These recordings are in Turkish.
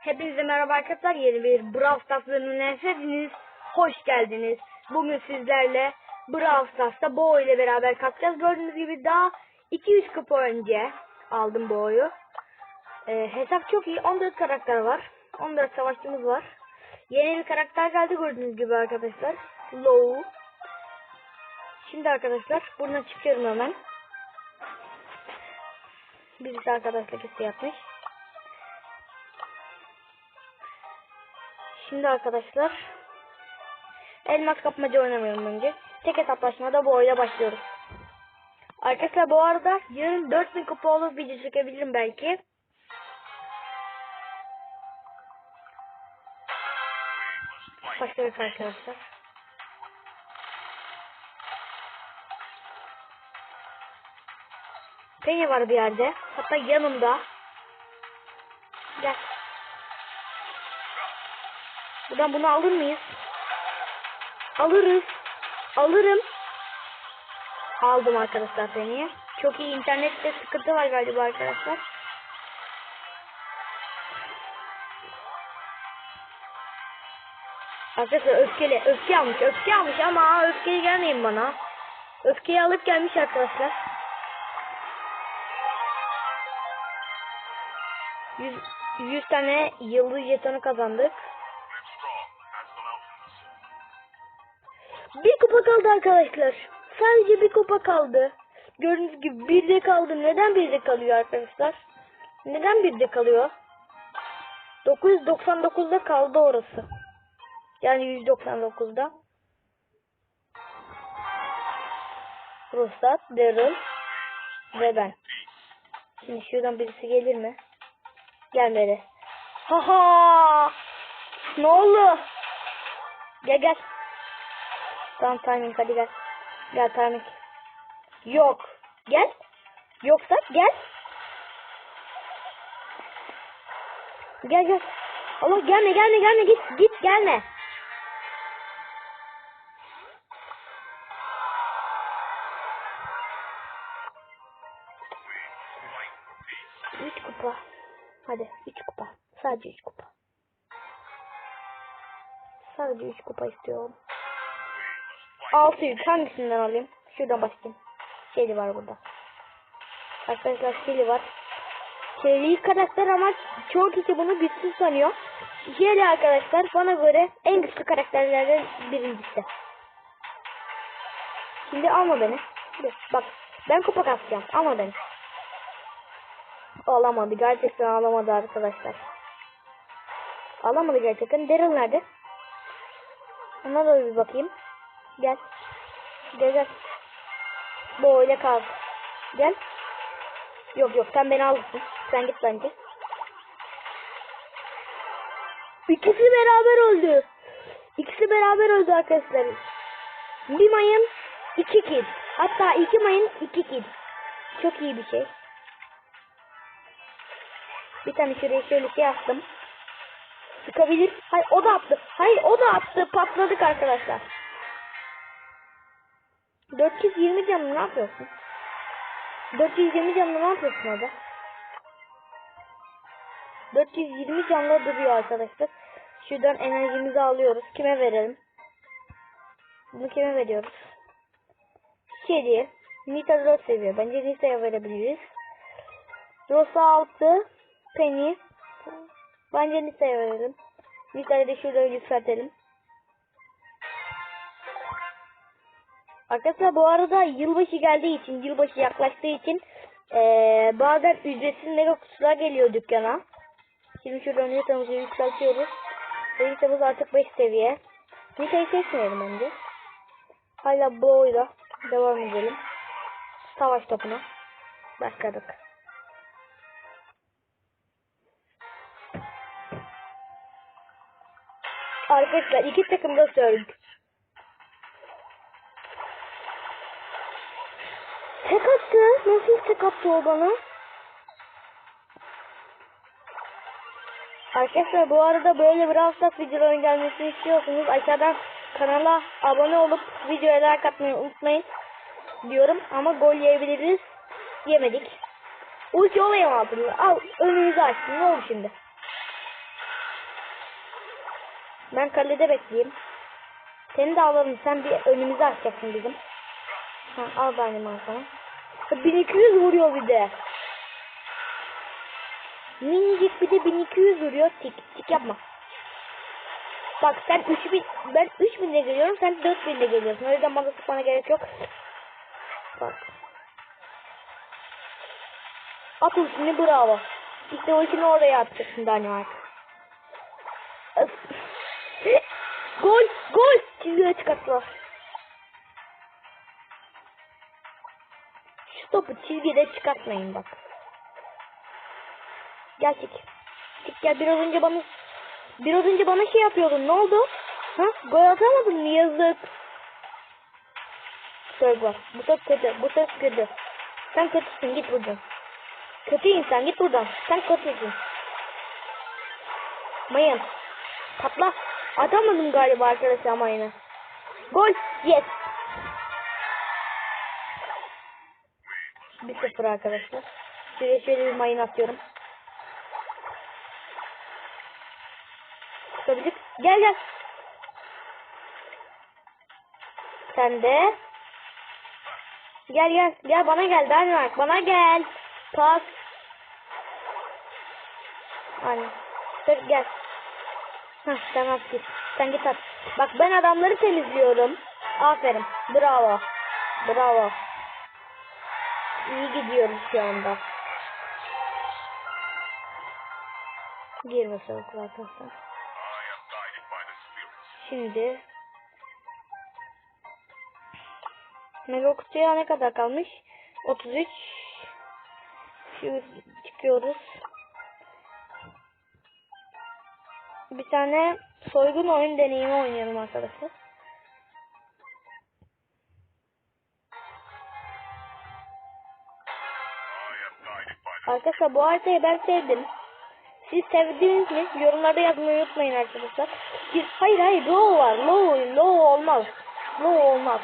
Hepinize merhaba arkadaşlar. Yeni bir Brawl Stars bölümüne hepiniz hoş geldiniz. Bugün sizlerle Brawl Stars'ta Bo ile beraber kalkacağız. Gördüğünüz gibi daha 200 kupa önce aldım Bo'yu. Ee, hesap çok iyi. 14 karakter var. 14 savaşçımız var. Yeni bir karakter geldi gördüğünüz gibi arkadaşlar. Low. Şimdi arkadaşlar buradan çıkıyorum hemen. Birisi arkadaşlık isteği yapmış. Şimdi arkadaşlar elmas kapmaca oynamayalım önce. Tek hesaplaşmada bu oyuna başlıyoruz. Arkadaşlar bu arada yarın 4000 kupa olup video çekebilirim belki. Başlıyoruz arkadaşlar. Penny var bir yerde. Hatta yanımda. Gel. Buradan bunu alır mıyız? Alırız. Alırım. Aldım arkadaşlar Penny'i. Çok iyi internette sıkıntı var galiba arkadaşlar. Arkadaşlar öfkeli. Öfke almış. Öfke almış ama öfkeli gelmeyin bana. Öfkeyi alıp gelmiş arkadaşlar. 100, 100 tane yıldız jetonu kazandık. Kupa kaldı arkadaşlar. Sadece bir kupa kaldı. Gördüğünüz gibi bir de kaldı. Neden bir de kalıyor arkadaşlar? Neden bir de kalıyor? 999'da kaldı orası. Yani 199'da. Ruhsat, Daryl ve ben. Şimdi şuradan birisi gelir mi? Gelmedi. Haha! Ne oldu? Gel gel. Tamam timing hadi gel. Gel timing. Yok. Gel. Yoksa gel. Gel gel. Allah gelme gelme gelme git git gelme. Üç kupa. Hadi üç kupa. Sadece üç kupa. Sadece üç kupa istiyorum. Altı yük. Hangisinden alayım? Şuradan başlayayım. Shelly var burada. Arkadaşlar Shelly var. Shelly karakter ama çoğu kişi bunu güçsüz sanıyor. Shelly arkadaşlar bana göre en güçlü karakterlerden birincisi. Şimdi alma beni. Bak ben kupa kasacağım. Alma beni. Alamadı. Gerçekten alamadı arkadaşlar. Alamadı gerçekten. Daryl nerede? Ona da bir bakayım. Gel. Gel gel. Böyle kal. Gel. Yok yok sen beni alırsın. Sen git bence. İkisi beraber öldü. İkisi beraber öldü arkadaşlar. Bir mayın iki kill. Hatta iki mayın iki kill. Çok iyi bir şey. Bir tane şuraya şöyle şey attım. Sıkabilir. Hayır o da attı. Hayır o da attı. Patladık arkadaşlar. 420 canlı ne yapıyorsun? 420 canlı ne yapıyorsun orada? 420 canlı duruyor arkadaşlar. Şuradan enerjimizi alıyoruz. Kime verelim? Bunu kime veriyoruz? Kedi. Nita 4 seviyor. Bence Nita'ya verebiliriz. Rosa 6. Penny. Bence Nita'ya verelim. Nita'yı da şurada yükseltelim. Arkadaşlar bu arada yılbaşı geldiği için, yılbaşı yaklaştığı için ee, bazen ücretsiz mega kutular geliyor dükkana. Şimdi şuradan Nita'mızı yükseltiyoruz. Ve Nita'mız artık 5 seviye. Nita'yı seçmeyelim önce. Hala bu oyla devam edelim. Savaş topuna. Başladık. Arkadaşlar iki takım da Tek attı. Nasıl tek attı o bana? Arkadaşlar bu arada böyle Brawl Stars videoların gelmesini istiyorsanız aşağıdan kanala abone olup videoya like atmayı unutmayın diyorum ama gol yiyebiliriz. Yemedik. Ulti olayım altında. Al önünüzü açtım. Ne oldu şimdi? Ben kalede bekleyeyim. Seni de alalım. Sen bir önümüzü açacaksın bizim. Ha, al benim al sana. 1200 vuruyor bir de. Minicik bir de 1200 vuruyor. Tik tik yapma. Bak sen 3000 ben 3000 ile geliyorum sen 4000 ile geliyorsun. O yüzden bana gerek yok. Bak. At ultini bravo. İşte ultini oraya atacaksın Danimark. Gol gol çizgiye çıkarttılar. Topu çizgide çıkartmayın bak. Gel çık. Çık gel biraz önce bana biraz önce bana şey yapıyordun ne oldu? Ha? Gol atamadın mı yazık. Söyle bak bu top kötü bu top kötü. Sen kötüsün git buradan. Kötü insan git buradan. Sen kötüsün. Mayın. Patla. Atamadım galiba arkadaşlar mayını. Gol. Yes. 1-0 arkadaşlar. Şuraya şöyle bir mayın atıyorum. Çıkabilecek. Gel gel. Sen de. Gel gel. Gel bana gel. Danimark. Bana gel. Pas. Aynen. Dur gel. Hah sen at git. Sen git at. Bak ben adamları temizliyorum. Aferin. Bravo. Bravo. İyi gidiyoruz şu anda. Girme soğuklar arkadaşlar. Şimdi Mega kutuya ne kadar kalmış? 33 Şu çıkıyoruz. Bir tane soygun oyun deneyimi oynuyorum arkadaşlar. Arkadaşlar bu haritayı ben sevdim. Siz sevdiniz mi? Yorumlarda yazmayı unutmayın arkadaşlar. Biz, hayır hayır low var. Low, low olmaz. Low olmaz.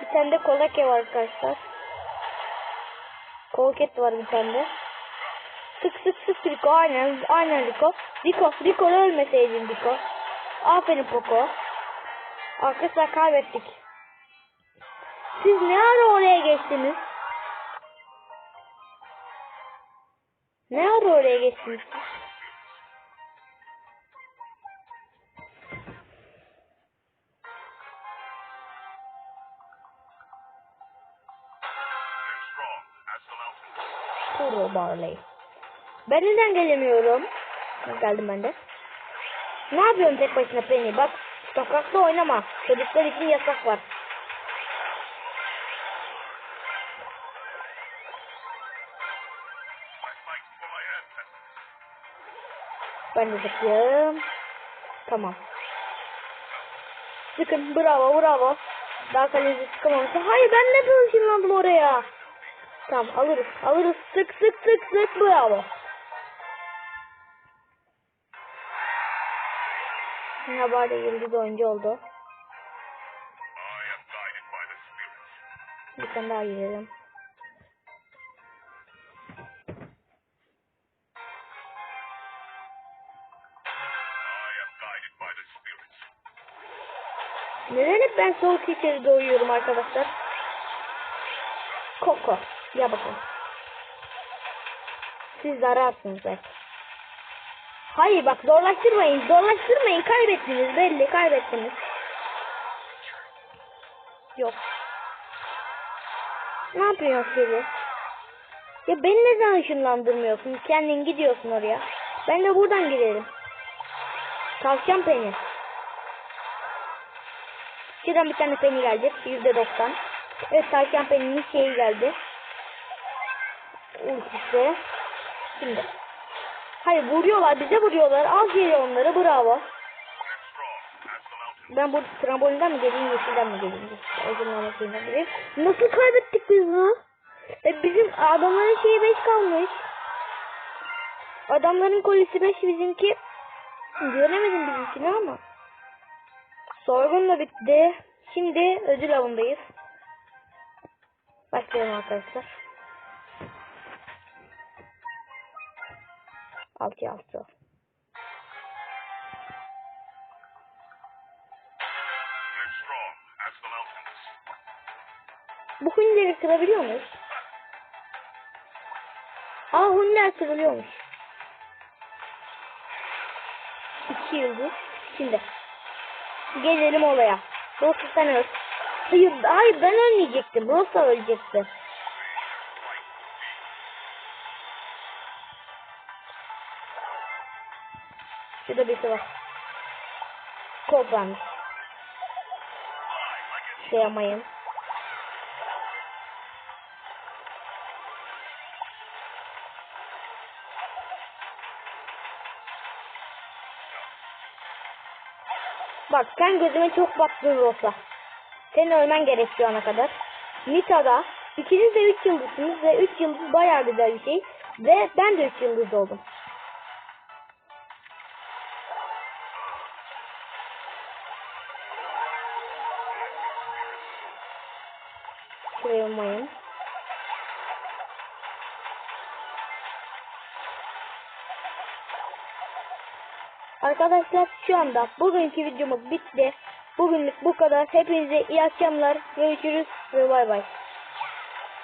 Bir tane de kolake var arkadaşlar. Kolket var bir tane de. Sık sık sık Rico aynen aynen Rico. Rico Rico ölmeseydin Rico. Aferin Poco. Arkadaşlar kaybettik. Siz ne ara oraya geçtiniz? Ne ara oraya geçtiniz? Kuro Barley. Ben neden gelemiyorum? Geldim ben de. Ne yapıyorsun tek başına Penny? Bak sokakta oynama. Çocuklar için yasak var. Ben de sıkıyorum. Tamam. Sıkın. Bravo bravo. Daha kaleci sıkamamıştı. Hayır ben ne ışınlandım oraya. Tamam alırız. Alırız. Sık sık sık sık. Bravo. Yine bari yıldız oyuncu oldu. Bir tane daha girelim. Soğuk içeri doyuyorum arkadaşlar? Koko. Ya bakın. Siz zararsınız belki. Hayır bak zorlaştırmayın. Zorlaştırmayın. Kaybettiniz belli. Kaybettiniz. Yok. Ne yapıyorsun Siri? Ya beni neden ışınlandırmıyorsun? Kendin gidiyorsun oraya. Ben de buradan girerim. Tavşan peni. Şuradan bir tane peni gelecek. Yüzde doksan. Evet tavşan peninin şeyi geldi. Ultisi. Şimdi. Hayır vuruyorlar bize vuruyorlar. Al geri onları bravo. Ben bu trambolinden mi geleyim yeşilden mi geleyim? Ödülmeme şeyinden geleyim. Nasıl kaybettik biz bunu? E bizim adamların şeyi 5 kalmış. Adamların kolisi 5 bizimki. Göremedim bizimkini ama. Sorgun da bitti. Şimdi ödül avındayız. Başlayalım arkadaşlar. 6 6. Get strong. That's the mountains. Bu hunileri kırabiliyor muyuz? Aa huniler kırılıyormuş. İki yıldız. Şimdi. Gelelim olaya. Rosa sen öl. Hayır, hayır ben ölmeyecektim. Rosa ölecekti. Şurada birisi var. Kobran. Şey yapmayın. Bak sen gözüme çok baktın Rosa. Senin ölmen gerek şu ana kadar. Nita'da ikiniz de 3 yıldızsınız ve 3 yıldız bayağı güzel bir şey. Ve ben de 3 yıldız oldum. Şuraya umayın. Arkadaşlar şu anda bugünkü videomuz bitti. Bugünlük bu kadar. Hepinize iyi akşamlar. Görüşürüz ve bay bay.